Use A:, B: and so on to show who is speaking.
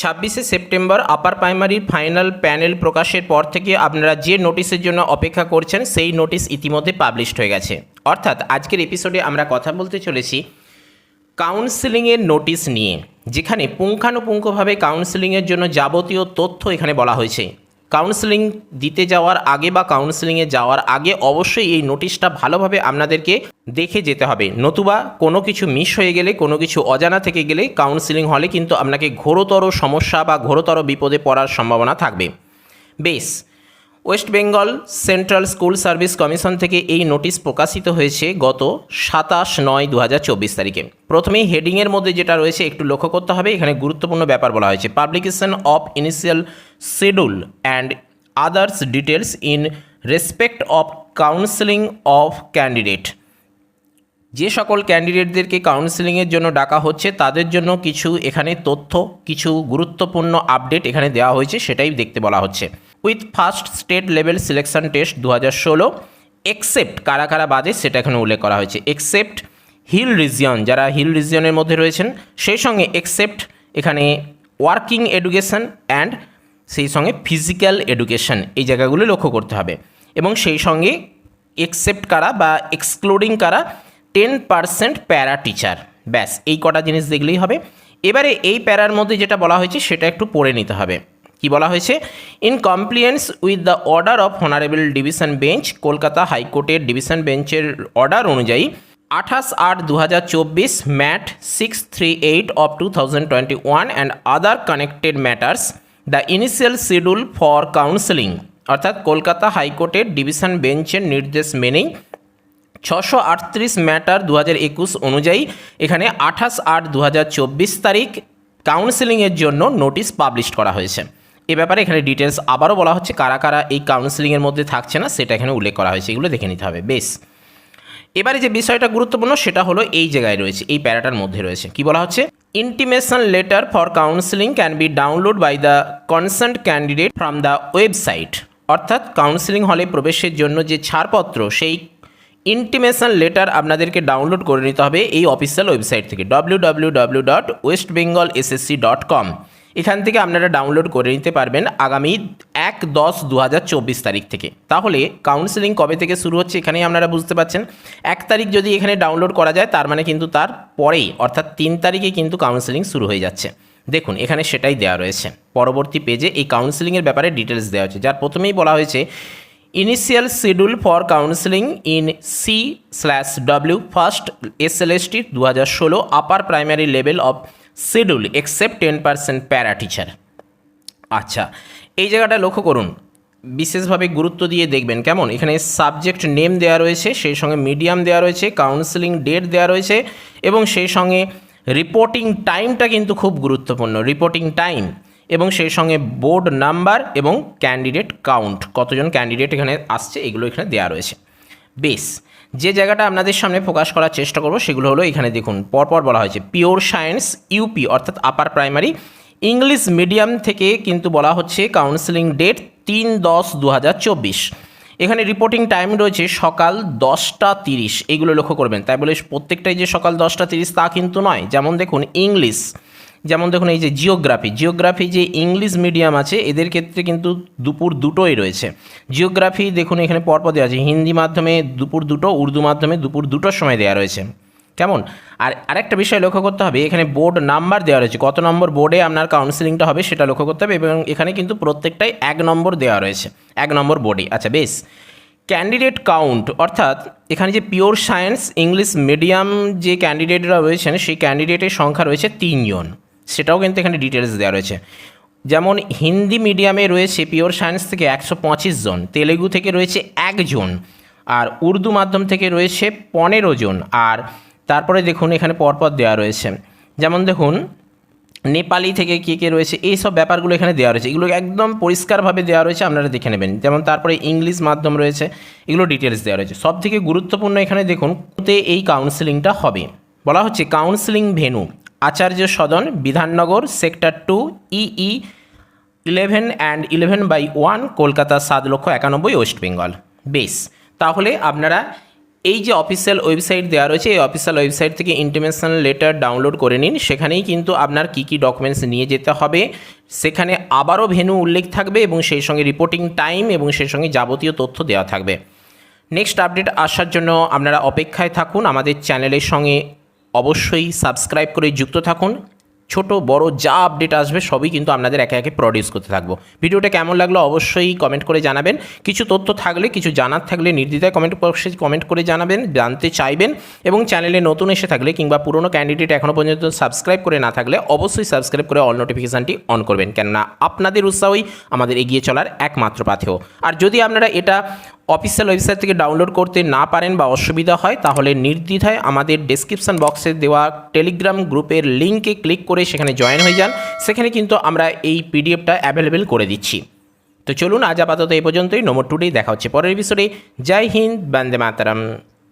A: ছাব্বিশে September upper প্রাইমারির final panel প্রকাশের পর থেকে আপনারা যে নোটিশের জন্য অপেক্ষা করছেন, সেই নোটিশ ইতিমধ্যে পাবলিশড হয়ে গেছে। অর্থাৎ আজকের এপিসোডে আমরা কথা বলতে চলেছি কাউন্সেলিংয়ের নোটিশ নিয়ে, যেখানে পুঙ্খানুপুঙ্খভাবে কাউন্সেলিংয়ের জন্য যাবতীয় তথ্য এখানে বলা হয়েছে। কাউন্সেলিং দিতে যাওয়ার আগে বা কাউন্সেলিংয়ে যাওয়ার আগে অবশ্যই এই নোটিশটা ভালোভাবে আপনাদেরকে দেখে যেতে হবে। নতুবা কোনো কিছু মিস হয়ে গেলে, কোনো কিছু অজানা থেকে গেলে কাউন্সেলিং হলে কিন্তু আপনাকে ঘোরতর সমস্যা বা ঘোরতর বিপদে পড়ার সম্ভাবনা থাকবে। বেশ West Bengal central school service commission থেকে এই নোটিশ প্রকাশিত হয়েছে গত সাতাশ নয় দু চব্বিশ তারিখে। প্রথমেই হেডিংয়ের মধ্যে যেটা রয়েছে, একটু লক্ষ্য করতে হবে, এখানে গুরুত্বপূর্ণ ব্যাপার বলা হয়েছে। Publication of initial schedule and others details in respect of counselling of candidate যে সকল ক্যান্ডিডেটদেরকে কাউন্সেলিংয়ের জন্য ডাকা হচ্ছে, তাদের জন্য কিছু এখানে তথ্য, কিছু গুরুত্বপূর্ণ আপডেট এখানে দেওয়া হয়েছে, সেটাই দেখতে বলা হচ্ছে। With first state level selection test দু হাজার ষোলো। এক্সেপ্ট কারা কারা বাদে সেটা এখানে উল্লেখ করা হয়েছে। এক্সেপ্ট হিল রিজিয়ন, যারা হিল রিজিয়নের মধ্যে রয়েছেন, সেই সঙ্গে এক্সেপ্ট এখানে ওয়ার্কিং এডুকেশন অ্যান্ড সেই সঙ্গে ফিজিক্যাল এডুকেশন এই জায়গাগুলো লক্ষ্য করতে হবে। এবং সেই সঙ্গে এক্সেপ্ট কারা বা এক্সক্লুডিং কারা? Ten percent para teacher. ব্যাস, এই কটা জিনিস দেখলেই হবে। এবারে এই প্যারার মধ্যে যেটা বলা হয়েছে সেটা একটু পড়ে নিতে হবে। কি বলা হয়েছে? In compliance with the order of honourable division bench Kolkata হাইকোর্টের ডিভিশন বেঞ্চের অর্ডার অনুযায়ী আঠাশ আট দু হাজার চব্বিশ MAT six three eight of two thousand twenty one and other connected matters the initial schedule for counselling অর্থাৎ কলকাতা হাইকোর্টের ডিভিশন বেঞ্চের নির্দেশ মেনেই ছশো আটত্রিশ ম্যাটার দু হাজার একুশ অনুযায়ী এখানে আঠাশ আট দু হাজার চব্বিশ তারিখ কাউন্সেলিংয়ের জন্য নোটিশ পাবলিশ করা হয়েছে। এ ব্যাপারে এখানে ডিটেলস আবারও বলা হচ্ছে কারা কারা এই কাউন্সেলিংয়ের মধ্যে থাকছে না, সেটা এখানে উল্লেখ করা হয়েছে, এগুলো দেখে নিতে হবে, বেশ। এবারে যে বিষয়টা গুরুত্বপূর্ণ, সেটা হলো এই জায়গায় রয়েছে, এই প্যারাটার মধ্যে রয়েছে। কি বলা হচ্ছে? Intimation letter for counselling can be download by the concerned candidate from the website অর্থাৎ কাউন্সেলিং হলে প্রবেশের জন্য যে ছাড়পত্র, সেই ইন্টিমেশন লেটার আপনাদেরকে ডাউনলোড করে নিতে হবে এই অফিসিয়াল ওয়েবসাইট থেকে W W W dot West Bengal SSC dot com এখান থেকে আপনারা ডাউনলোড করে নিতে পারবেন আগামী এক দশ দু তারিখ থেকে। তাহলে কাউন্সেলিং কবে থেকে শুরু হচ্ছে এখানেই আপনারা বুঝতে পারছেন। এক তারিখ যদি এখানে ডাউনলোড করা যায়, তার মানে কিন্তু তার পরেই, অর্থাৎ তিন তারিখে কিন্তু কাউন্সেলিং শুরু হয়ে যাচ্ছে। দেখুন, এখানে সেটাই দেওয়া রয়েছে। পরবর্তী পেজে এই কাউন্সেলিংয়ের ব্যাপারে ডিটেলস দেওয়া হয়েছে। যার প্রথমেই বলা হয়েছে initial schedule for counselling in C slash W first S L S T দু হাজার ষোলো upper primary level of schedule except ten percent para teacher আচ্ছা এই জায়গাটা লক্ষ্য করুন। বিশেষভাবে গুরুত্ব দিয়ে দেখবেন, কেমন? এখানে সাবজেক্ট নেম দেওয়া রয়েছে, সেই সঙ্গে মিডিয়াম দেওয়া রয়েছে কাউন্সেলিং ডেট দেওয়া রয়েছে, এবং সেই সঙ্গে রিপোর্টিং টাইমটা কিন্তু খুব গুরুত্বপূর্ণ। রিপোর্টিং টাইম এবং সেই সঙ্গে বোর্ড নাম্বার এবং ক্যান্ডিডেট কাউন্ট কতজন ক্যান্ডিডেট এখানে আসছে, এগুলো এখানে দেওয়া রয়েছে। বেশ, যে জায়গাটা আপনাদের সামনে প্রকাশ করার চেষ্টা করব সেগুলো হলো এখানে দেখুন, পরপর বলা হয়েছে পিওর সায়েন্স ইউপি অর্থাৎ আপার প্রাইমারি ইংলিশ মিডিয়াম থেকে কিন্তু বলা হচ্ছে কাউন্সেলিং ডেট তিন দশ দু এখানে রিপোর্টিং টাইম রয়েছে সকাল দশটা তিরিশ, এগুলো লক্ষ্য করবেন। তাই বলে প্রত্যেকটাই যে সকাল দশটা তিরিশ তা কিন্তু নয়। যেমন দেখুন ইংলিশ যেমন দেখুন এই যে জিওগ্রাফি জিওগ্রাফি যে ইংলিশ মিডিয়াম আছে, এদের ক্ষেত্রে কিন্তু দুপুর দুটোই রয়েছে। জিওগ্রাফি দেখুন এখানে পরপর দেওয়া আছে, হিন্দি মাধ্যমে দুপুর দুটো, উর্দু মাধ্যমে দুপুর দুটোর সময় দেওয়া রয়েছে। কেমন? আর আরেকটা বিষয় লক্ষ্য করতে হবে, এখানে বোর্ড নাম্বার দেওয়া রয়েছে, কত নম্বর বোর্ডে আপনার কাউন্সেলিংটা হবে সেটা লক্ষ্য করতে হবে, এবং এখানে কিন্তু প্রত্যেকটাই এক নম্বর দেওয়া রয়েছে, এক নম্বর বোর্ডে আচ্ছা বেশ। ক্যান্ডিডেট কাউন্ট অর্থাৎ এখানে যে পিওর সায়েন্স ইংলিশ মিডিয়াম যে ক্যান্ডিডেটরা রয়েছেন, সেই ক্যান্ডিডেটের সংখ্যা রয়েছে তিনজন। সেটাও কিন্তু এখানে ডিটেলস দেওয়া রয়েছে। যেমন হিন্দি মিডিয়ামে রয়েছে পিওর সায়েন্স থেকে একশো পঁচিশ জন, তেলেগু থেকে রয়েছে একজন, আর উর্দু মাধ্যম থেকে রয়েছে পনেরো জন, আর তারপরে দেখুন এখানে পরপর দেওয়া রয়েছে। যেমন দেখুন, নেপালি থেকে কে কে রয়েছে এই সব ব্যাপারগুলো এখানে দেওয়া রয়েছে। এগুলো একদম পরিষ্কারভাবে দেওয়া রয়েছে, আপনারা দেখে নেবেন। যেমন তারপরে ইংলিশ মাধ্যম রয়েছে, এগুলো ডিটেলস দেওয়া রয়েছে। সব থেকে গুরুত্বপূর্ণ এখানে দেখুন তে এই কাউন্সেলিংটা হবে। বলা হচ্ছে counselling venue. Acharya Sadan, Bidhannagar, sector two EE eleven and eleven by one Kolkata সাত লক্ষ একানব্বই, ওয়েস্ট বেঙ্গল। বেশ, তাহলে আপনারা এই যে অফিসিয়াল ওয়েবসাইট দেওয়া রয়েছে, এই অফিসিয়াল ওয়েবসাইট থেকে ইন্টিমেশন লেটার ডাউনলোড করে নিন। সেখানেই কিন্তু আপনার কী কী ডকুমেন্টস নিয়ে যেতে হবে, সেখানে আবারও ভেনু উল্লেখ থাকবে এবং সেই সঙ্গে রিপোর্টিং টাইম এবং সেই সঙ্গে যাবতীয় তথ্য দেওয়া থাকবে। নেক্সট আপডেট আসার জন্য আপনারা অপেক্ষায় থাকুন। আমাদের চ্যানেলের সঙ্গে অবশ্যই সাবস্ক্রাইব করে যুক্ত থাকুন। ছোট, বড় যা আপডেট আসবে সবই কিন্তু আপনাদের একে একে প্রডিউস করতে থাকব। ভিডিওটা কেমন লাগল অবশ্যই কমেন্ট করে জানাবেন। কিছু তথ্য থাকলে, কিছু জানার থাকলে নির্দ্বিধায় কমেন্ট বক্সে কমেন্ট করে জানাবেন, জানতে চাইবেন এবং চ্যানেলে নতুন এসে থাকলে কিংবা পুরনো ক্যান্ডিডেট এখনও পর্যন্ত সাবস্ক্রাইব করে না থাকলে অবশ্যই সাবস্ক্রাইব করে অল নোটিফিকেশানটি অন করবেন। কেননা আপনাদের উৎসাহই আমাদের এগিয়ে চলার একমাত্র পাথেও আর যদি আপনারা এটা অফিসিয়াল ওয়েবসাইট থেকে ডাউনলোড করতে না পারেন বা অসুবিধা হয়, তাহলে নির্দ্বিধায় আমাদের ডেসক্রিপশন বক্সে দেওয়া টেলিগ্রাম গ্রুপের লিঙ্কে ক্লিক করে সেখানে জয়েন হয়ে যান। সেখানে কিন্তু আমরা এই পিডিএফটা অ্যাভেলেবেল করে দিচ্ছি। তো চলুন আজ আপাতত এই পর্যন্তই। নম্বর টুডেই দেখা হচ্ছে পরের বিষয়ে জয় হিন্দ। বন্দে মাতারাম।